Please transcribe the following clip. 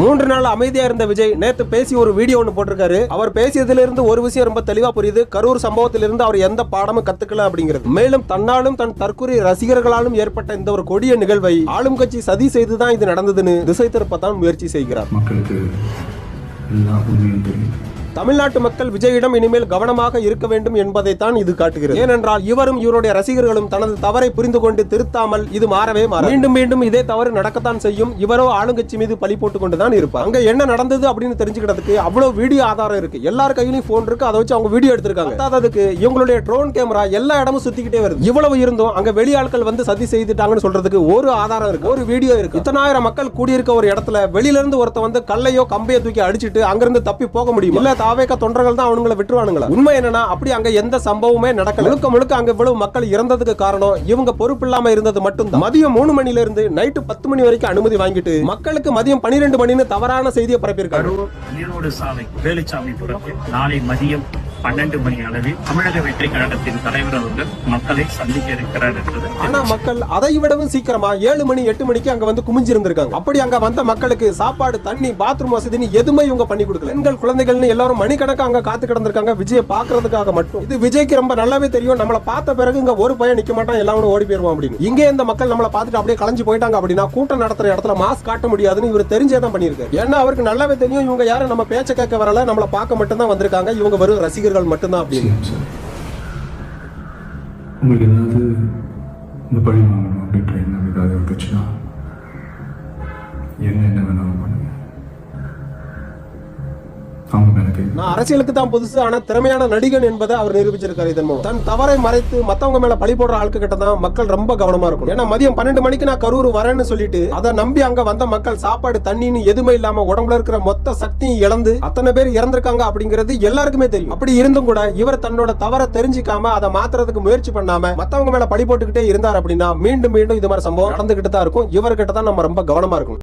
மூன்று நாள் அமைதியா இருந்த விஜய் நேத்து பேசி ஒரு வீடியோ ஒன்று போட்டிருக்காரு. அவர் பேசியதுல இருந்து ஒரு விஷயம் ரொம்ப தெளிவா புரியுது. கரூர் சம்பவத்திலிருந்து அவர் எந்த பாடமும் கத்துக்கல அப்படிங்கிறது. மேலும் தன்னாலும் தன் தற்கொலை ரசிகர்களாலும் ஏற்பட்ட இந்த ஒரு கொடிய நிகழ்வை ஆளும் கட்சி சதி செய்துதான் இது நடந்ததுன்னு திசை திருப்பத்தான் முயற்சி செய்கிறார். மக்களுக்கு எல்லா உண்மையும் தெரியும். தமிழ்நாட்டு மக்கள் விஜயிடம் இனிமேல் கவனமாக இருக்க வேண்டும் என்பதைத்தான் இது காட்டுகிறது. ஏனென்றால் இவரும் இவருடைய ரசிகர்களும் தனது தவறை புரிந்து கொண்டு திருத்தாமல் இது மாறவே மாற மீண்டும் மீண்டும் இதே தவறு நடக்கத்தான் செய்யும். இவரோ ஆளுங்கட்சி மீது பழி போட்டுக் கொண்டுதான் இருப்பார். அங்க என்ன நடந்தது அப்படின்னு தெரிஞ்சுக்கிறதுக்கு அவ்வளவு வீடியோ ஆதாரம் இருக்கு. எல்லார் கையிலும் போன் இருக்கு. அதை வச்சு அவங்க வீடியோ எடுத்திருக்காங்க. அதுக்கு இவங்களுடைய ட்ரோன் கேமரா எல்லா இடமும் சுத்திக்கிட்டே வருது. இவ்வளவு இருந்தும் அங்க வெளியாட்கள் வந்து சதி செய்துட்டாங்கன்னு சொல்றதுக்கு ஒரு ஆதாரம் இருக்கு. ஒரு வீடியோ இருக்கு. இத்தனாயிரம் மக்கள் கூடியிருக்க ஒரு இடத்துல வெளியில இருந்து ஒருத்த வந்து கல்லையோ கம்பையோ தூக்கி அடிச்சிட்டு அங்கிருந்து தப்பி போக முடியும்? இல்ல தாவேக தொண்டர்கள் தான் அவனுங்களை விட்டுருவானுங்களா? உண்மை என்னன்னா அப்படி அங்க எந்த சம்பவமே நடக்கல. முழுக்க முழுக்க அங்க இவ்வளவு மக்கள் இறந்ததுக்கு காரணம் இவங்க பொறுப்பு இல்லாம இருந்தது மட்டும் மதியம் மூணு மணில இருந்து நைட்டு பத்து மணி வரைக்கும் அனுமதி வாங்கிட்டு மக்களுக்கு மதியம் பன்னிரெண்டு மணின்னு தவறான செய்தியை பரப்பியிருக்காரு ஈரோடு சாலை வேலுச்சாமி நாளை மதியம் பன்னெண்டு மணி அளவில் தமிழக வெற்றி கழகத்தின் தலைவர் அவர்கள் மக்களை சந்திக்க இருக்கிறார் என்பது ஆனா மக்கள் அதை விடவும் சீக்கிரமா ஏழு மணி எட்டு மணிக்கு அங்க வந்து குமிஞ்சிருந்திருக்காங்க. அப்படி அங்க வந்த மக்களுக்கு சாப்பாடு தண்ணி பாத்ரூம் வசதின்னு எதுவுமே இவங்க பண்ணி கொடுக்கல. பெண்கள் குழந்தைகள்னு எல்லாரும் மணிக்கணக்கா அங்க காத்து கிடந்திருக்காங்க. விஜயை பாக்குறதுக்காக மட்டும். இது விஜய்க்கு ரொம்ப நல்லாவே தெரியும். நம்மளை பார்த்த பிறகு இங்க ஒரு பையன் நிக்க மாட்டான் எல்லாரும் ஓடி போயிருவோம் அப்படின்னு. இங்கே இந்த மக்கள் நம்மள பார்த்துட்டு அப்படியே கலைஞ்சு போயிட்டாங்க அப்படின்னா கூட்டம் நடத்துற இடத்துல மாஸ்க் காட்ட முடியாதுன்னு இவர் தெரிஞ்சே தான் பண்ணியிருக்காரு. ஏன்னா அவருக்கு நல்லாவே தெரியும். இவங்க யாரும் நம்ம பேச்ச கேட்க வரல. நம்மளை பார்க்க மட்டும் தான் வந்திருக்காங்க. இவங்க வெறும் ரசிகர்கள் மட்டும்தான் அப்படின்னு உங்களுக்கு ஏதாவது இந்த பழி வாங்கணும் அப்படின்ற எண்ணம் ஏதாவது இருந்துச்சுன்னா என்ன என்ன வேணாலும் பண்ணுங்க. அவங்க இருக்கு. நான் அரசியலுக்கு தான் புதுசு ஆனா திறமையான நடிகன் என்பதை அவர் நிரூபிச்சிருக்காரு இதன் மூலம். தன் தவறை மறைத்து மத்தவங்க மேல பழி போடுற ஆளுக்கு கிட்ட தான் மக்கள் ரொம்ப கவனமா இருக்கும் ஏன்னா மதியம் பன்னெண்டு மணிக்கு நான் கரூர் வரேன்னு சொல்லிட்டு அதை நம்பி அங்க வந்த மக்கள் சாப்பாடு தண்ணின்னு எதுவுமே இல்லாம உடம்புல இருக்கிற மொத்த சக்தியும் இழந்து அத்தனை பேர் இறந்திருக்காங்க அப்படிங்கிறது எல்லாருக்குமே தெரியும். அப்படி இருந்தும் கூட இவர் தன்னோட தவறை தெரிஞ்சுக்காம அதை மாத்துறதுக்கு முயற்சி பண்ணாம மத்தவங்க மேல பழி போட்டுக்கிட்டே இருந்தார் அப்படின்னா மீண்டும் மீண்டும் இது மாதிரி சம்பவம் நடந்துகிட்டு தான் இருக்கும். இவர்கிட்ட தான் நம்ம ரொம்ப கவனமா இருக்கும்